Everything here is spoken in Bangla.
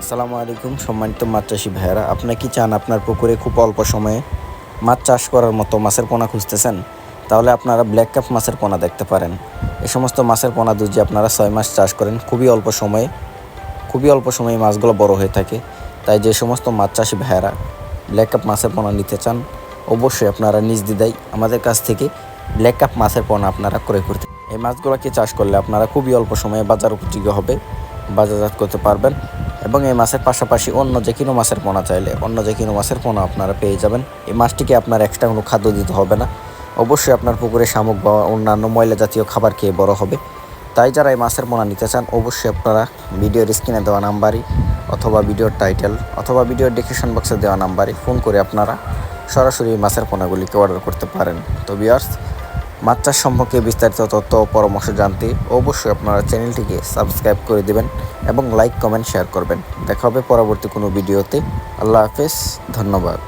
আসসালামু আলাইকুম, সম্মানিত মাছ চাষি ভাইয়েরা। আপনি কি চান আপনার পুকুরে খুব অল্প সময়ে মাছ চাষ করার মতো মাছের পোনা খুঁজতেছেন? তাহলে আপনারা ব্ল্যাক কাপ মাছের পোনা দেখতে পারেন। এই সমস্ত মাছের পোনা যদি আপনারা ছয় মাস চাষ করেন, খুবই অল্প সময়ে, খুবই অল্প সময়ে মাছগুলো বড় হয়ে থাকে। তাই যে সমস্ত মাছ চাষি ভাইয়েরা ব্ল্যাক কাপ মাছের পোনা নিতে চান, অবশ্যই আপনারা নিজ দিদাই আমাদের কাছ থেকে ব্ল্যাক কাপ মাছের পোনা আপনারা ক্রয় করতে এই মাছগুলোকে চাষ করলে আপনারা খুবই অল্প সময়ে বাজার উপযোগী হবে, বাজারজাত করতে পারবেন। এবং এই মাছের পাশাপাশি অন্য যে কোনো মাছের পোনা চাইলে অন্য যে কোনো মাছের পোনা আপনারা পেয়ে যাবেন। এই মাছটিকে আপনার এক্সট্রা কোনো খাদ্য দিতে হবে না। অবশ্যই আপনার পুকুরে শামুক বা অন্যান্য ময়লা জাতীয় খাবার খেয়ে বড় হবে। তাই যারা এই মাছের পোনা নিতে চান, অবশ্যই আপনারা ভিডিওর স্ক্রিনে দেওয়া নাম্বারই অথবা ভিডিওর টাইটেল অথবা ভিডিওর ডিসক্রিপশন বক্সে দেওয়া নাম্বারে ফোন করে আপনারা সরাসরি এই মাছের পোনাগুলিকে অর্ডার করতে পারেন। তো বিয়ার্স মাছ চাষ সম্পর্কে বিস্তারিত তথ্য ও পরামর্শ জানতে অবশ্যই আপনারা চ্যানেলটিকে সাবস্ক্রাইব করে দেবেন। এবং লাইক কমেন্ট শেয়ার করবেন। দেখা হবে পরবর্তী কোনো ভিডিওতে আল্লাহ হাফেজ ধন্যবাদ।